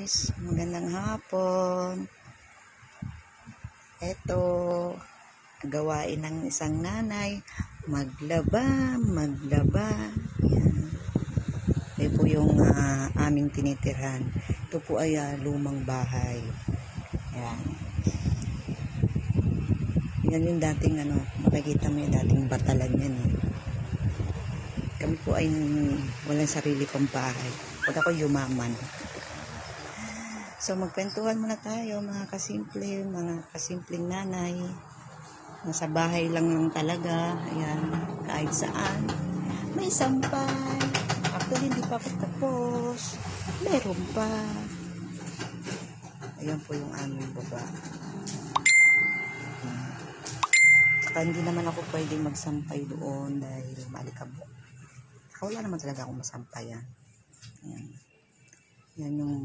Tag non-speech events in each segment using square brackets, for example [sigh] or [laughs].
guys, magandang hapon. Ito, gawain ng isang nanay, maglaba, maglaba. Yan. Ito po yung ah, aming tinitirhan. Ito po ay ah, lumang bahay. Yan. Yan yung dating ano, makikita mo yung dating batalan yan eh. Kami po ay walang sarili kong bahay. Pag ako yumaman. So magkwentuhan muna tayo mga kasimple, mga kasimpleng nanay. Nasa bahay lang lang talaga. Ayan, kahit saan. May sampay. Actually, hindi pa ako tapos. Meron pa. Ayan po yung aming baba. Ayan. Saka hindi naman ako pwedeng magsampay doon dahil malikabok. Wala naman talaga akong masampayan. Ayan. Yan yung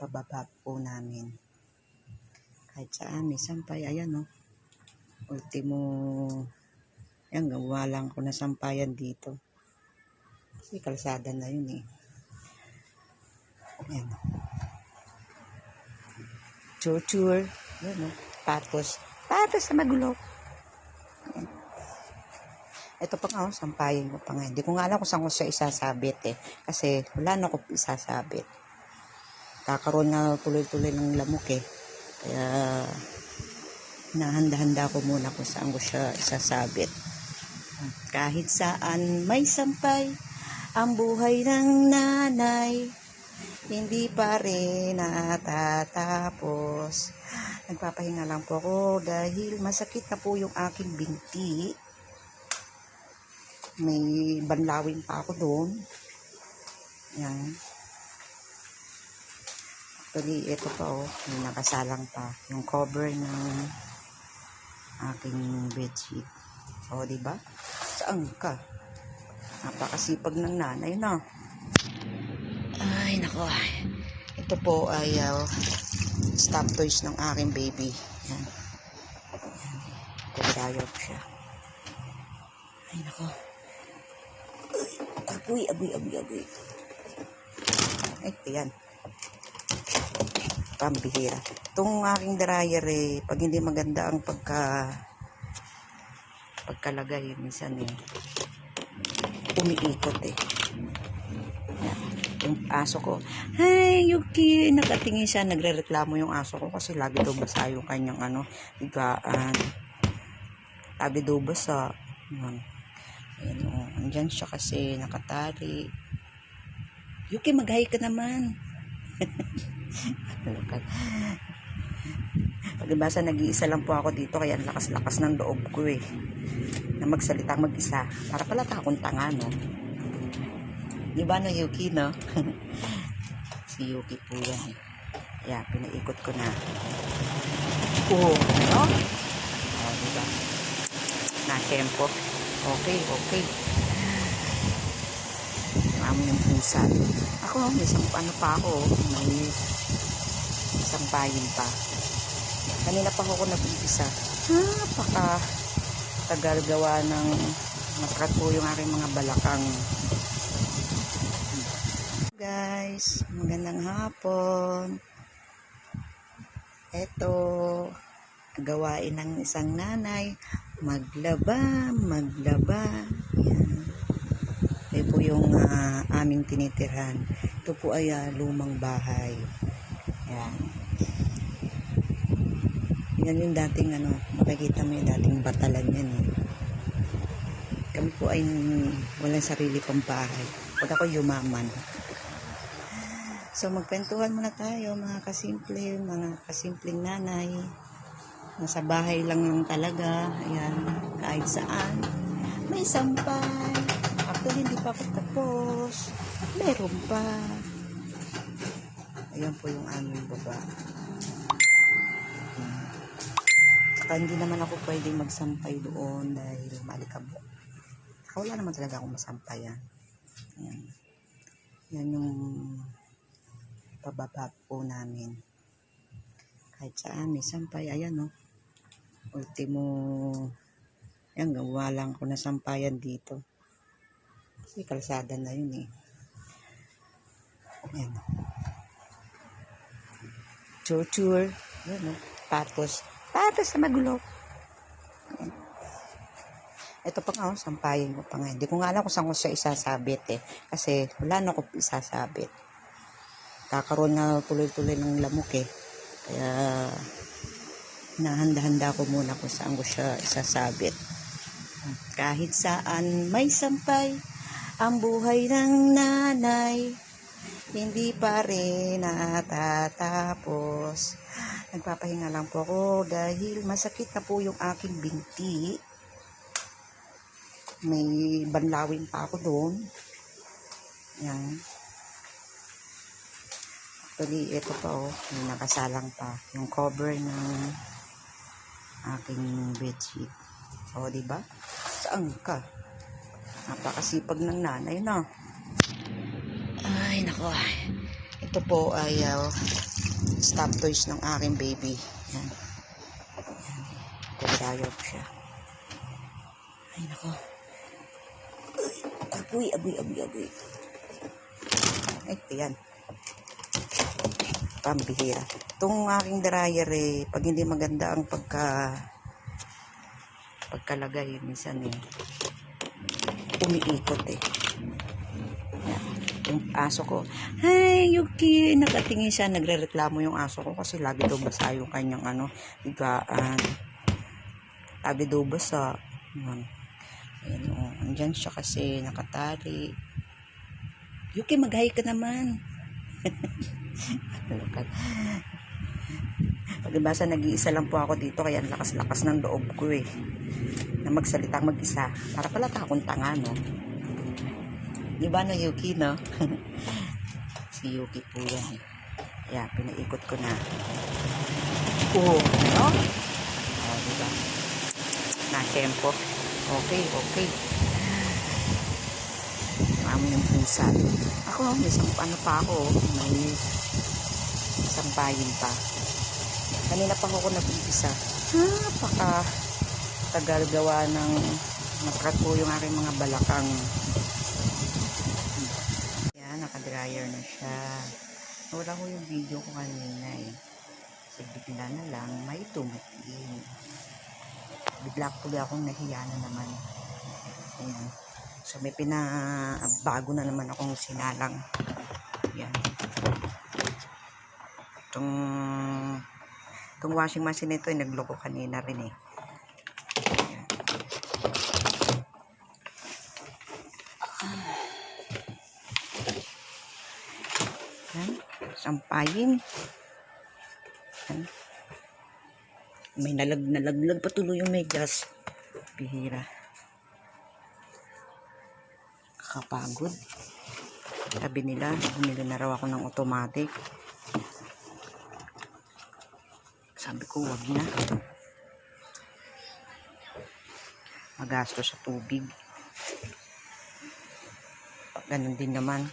pababa po namin. Kahit saan, may sampay. Ayan, no. Ultimo, yan, gawa lang ko na sampayan dito. Kasi kalsada na yun, eh. Ayan. Chur-chur. Ayan, no. Patos. Patos na magulo. Ito pa nga, oh, sampayin ko pa nga. Hindi ko nga alam kung saan ko siya isasabit, eh. Kasi wala na ko isasabit kakaroon na tuloy-tuloy ng lamok eh. Kaya, nahanda-handa ko muna kung saan ko siya isasabit. Kahit saan may sampay, ang buhay ng nanay, hindi pa rin natatapos. Nagpapahinga lang po ako dahil masakit na po yung aking binti. May banlawin pa ako doon. Yan. Actually, ito pa oh, may nakasalang pa. Yung cover ng aking bedsheet. O, oh, di ba? Saan ka? Napakasipag ng nanay na. Ay, nako. Ito po ay uh, stop toys ng aking baby. Yan. Yan. Kumidayo ko siya. Ay, nako. Agoy, agoy, agoy, agoy. Ay, yan pambihira. Itong aking dryer eh, pag hindi maganda ang pagka pagkalagay, minsan eh, umiikot eh. Yung aso ko, Hi, Yuki! Nakatingin siya, nagre-reklamo yung aso ko kasi lagi daw basa yung kanyang ano, higaan. Lagi daw basa. Yan. Ayan, oh. Andyan siya kasi, nakatali. Yuki, mag-hi ka naman. [laughs] Pagibasa, nag-iisa lang po ako dito, kaya lakas-lakas ng loob ko eh. Na magsalita mag-isa. Para pala akong tanga, no? Di ba no, Yuki, no? [laughs] si Yuki po yan eh. Yeah, pinaikot ko na. Oh, no? Oh, di ba? Na, tempo. Okay, okay. Amo yung pusa. Ako, may isang ano pa ako. May isang bayin pa. Kanina pa ako nag-umpisa. Napaka tagal gawa ng masakit po yung aking mga balakang. Guys, magandang hapon. Ito, gawain ng isang nanay, maglaba, maglaba. Yan. Yung uh, aming tinitirhan. Ito po ay uh, lumang bahay. Yan. Yan yung dating ano, makikita mo yung dating batalan yan eh. Kami po ay walang sarili kong bahay. Pag ako yumaman. So magkwentuhan muna tayo mga kasimple, mga kasimpleng nanay. Nasa bahay lang lang talaga. Ayan, kahit saan. May sampay. Actually, hindi pa ako tapos. Meron pa. Ayan po yung aming baba. Saka hindi naman ako pwedeng magsampay doon dahil malikabok. Wala naman talaga akong masampayan. Ayan. Yan yung pababa po namin. Kahit saan, may sampay. Ayan, no. Ultimo, yan, gawa lang ko na sampayan dito. Kasi kalsada na yun, eh. Ayan. tour-tour. Yun, no? Patos. Patos na magulo. Ayan. Ito pa nga, oh, sampayin ko pa nga. Hindi ko nga alam kung saan ko siya isasabit eh. Kasi wala na ko isasabit. Kakaroon na tuloy-tuloy ng lamok eh. Kaya, nahanda-handa ko muna kung saan ko siya isasabit. Kahit saan may sampay, ang buhay ng nanay, hindi pa rin natatapos. Nagpapahinga lang po ako dahil masakit na po yung aking binti. May banlawin pa ako doon. Yan. Actually, ito pa oh, may nakasalang pa. Yung cover ng aking bedsheet. O, di ba? Saan ka? Napakasipag ng nanay na. Ay, nako. Ito po ay uh, stop toys ng aking baby. Yan. Yan. Kubrayo ko siya. Ay, nako. Agoy, agoy, agoy, agoy. Ay, ayan. Pambihira. Itong aking dryer eh, pag hindi maganda ang pagka pagkalagay, minsan eh, umiikot eh. Yan. Yung aso ko, Hi, Yuki! Nakatingin siya, nagre-reklamo yung aso ko kasi lagi daw basa yung kanyang ano, higaan. Lagi daw basa. Yan. Ayan, oh. Andyan siya kasi, nakatali. Yuki, mag-hi ka naman. [laughs] Lukat. Pagkabasa, nag-iisa lang po ako dito, kaya lakas-lakas ng loob ko eh. Na magsalita mag-isa. Para pala takong tanga, no? Di ba no, Yuki, no? [laughs] si Yuki po yan eh. Kaya, pinaikot ko na. Oo, no? O, di ba? Na, tempo. Okay, okay. Mamo yung pusa. Ako, may isang ano pa ako, oh. may sampayin pa. Kanina pa ako nag-umpisa. Napaka tagal gawa ng nakat po yung aking mga balakang. Yan, nakadryer na siya. Wala ko yung video ko kanina eh. Kasi bigla na lang may tumating. Bigla ko akong nahiya na naman. Ayan. So may pinabago na naman akong sinalang. Yan. Itong itong washing machine nito ay nagloko kanina rin eh. Yan. Yan. Sampayin. May nalag nalaglag pa tuloy yung medyas. Bihira. Kakapagod. Sabi nila, bumili na raw ako ng automatic. Sabi ko, wag na. Magasto sa tubig. Ganun din naman.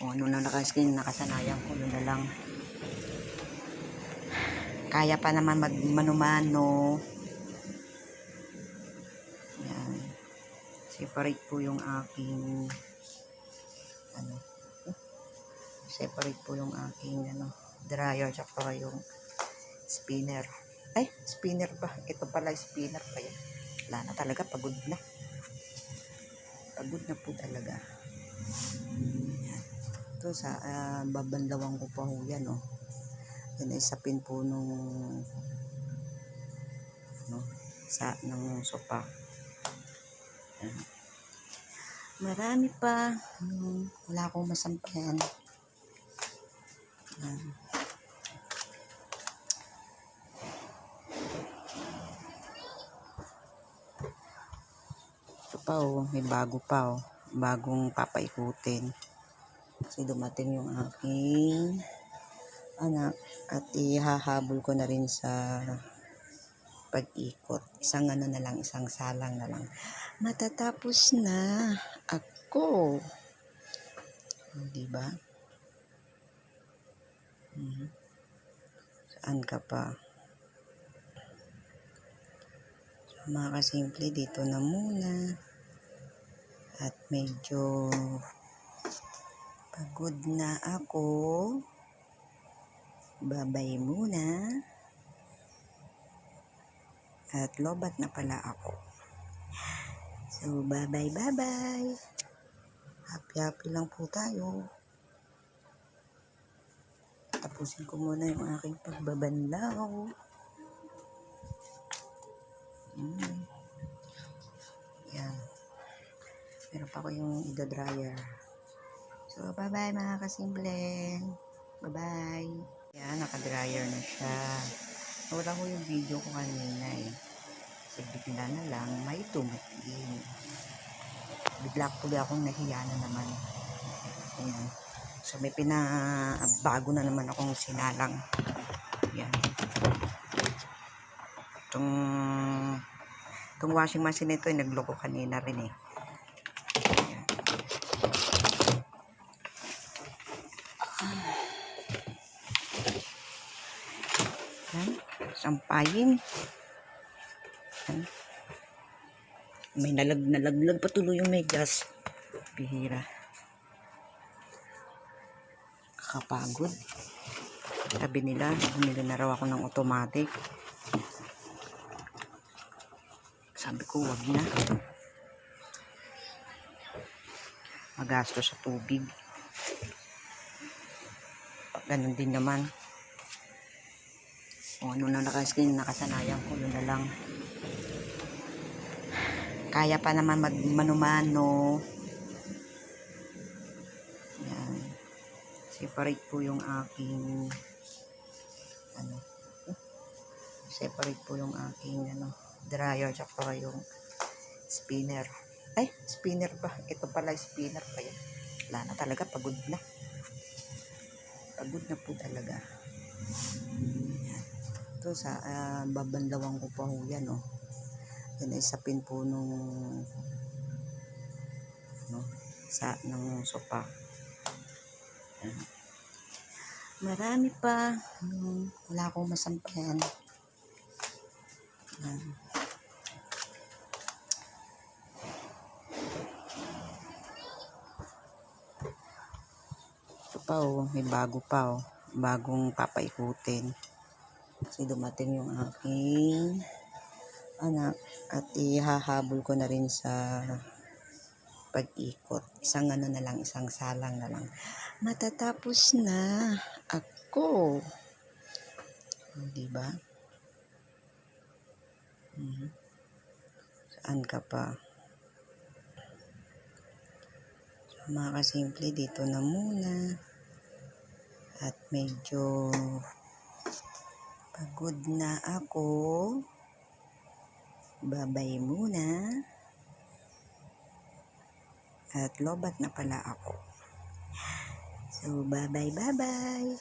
Kung ano na nakaskin, nakasanayan ko, na lang. Kaya pa naman magmanumano. Yan. Separate po yung aking ano. Separate po yung aking ano, dryer tsaka yung spinner. Ay, spinner ba? Ito pala spinner pa yan. Wala na talaga, pagod na. Pagod na po talaga. Ito sa uh, babanlawang ko pa ho yan, oh. Yan ay sa pin po nung ano, sa ng sopa. Yan. Marami pa. Hmm, wala akong masampayan. Yan. Pa oh, may bago pa oh. Bagong papaikutin. Kasi dumating yung aking anak at ihahabol ko na rin sa pag-ikot. Isang ano na lang, isang salang na lang. Matatapos na ako. Di ba? Mhm. Saan ka pa? Mga kasimple, dito na muna. At medyo pagod na ako. Babay muna. At lobat na pala ako. So, bye-bye, bye-bye. Happy-happy lang po tayo. Tapusin ko muna yung aking pagbabanlaw. Mm. Meron pa ko yung ida-dryer. So, bye-bye mga kasimple. Bye-bye. Yan, naka-dryer na siya. Wala ko yung video ko kanina eh. Kasi bigla na lang may tumating. Bigla ko akong nahiya na naman. Ayan. So, may pinabago na naman akong sinalang. Yan. Itong, itong washing machine nito ay nagloko kanina rin eh. Yan. Sampayin. Yan. May nalag nalaglag pa tuloy yung medyas. Bihira. Kakapagod. Sabi nila, bumili na raw ako ng automatic. Sabi ko, wag na. Magasto sa tubig. Ganun din naman. Kung ano na nakaskin, nakasanayan ko, yun na lang. Kaya pa naman magmanumano. Yan. Separate po yung aking ano. Separate po yung aking ano, dryer tsaka yung spinner. Ay, spinner ba? Ito pala spinner pa yan. Wala na talaga, pagod na. Pagod na po talaga. Ito sa uh, babanlawan ko pa ho yan, oh. Yan ay sa pin po nung ano, sa ng sopa. Yan. Marami pa. Hmm, wala akong masampayan. Yan. Ito pa oh, may bago pa oh. Bagong papaikutin. Kasi dumating yung aking anak at ihahabol ko na rin sa pag-ikot. Isang ano na lang, isang salang na lang. Matatapos na ako. Di ba? Mhm. Saan ka pa? So, mga kasimple, dito na muna. At medyo pagod na ako. Babay muna. At lobat na pala ako. So, bye-bye, bye-bye.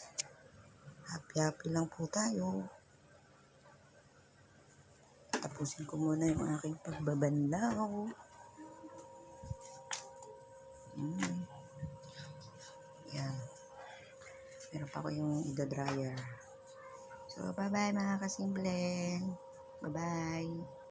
Happy-happy lang po tayo. Tapusin ko muna yung aking pagbabanlaw. Mm. Yan. Meron pa ko yung ida-dryer. So, bye-bye mga kasimple. Bye-bye.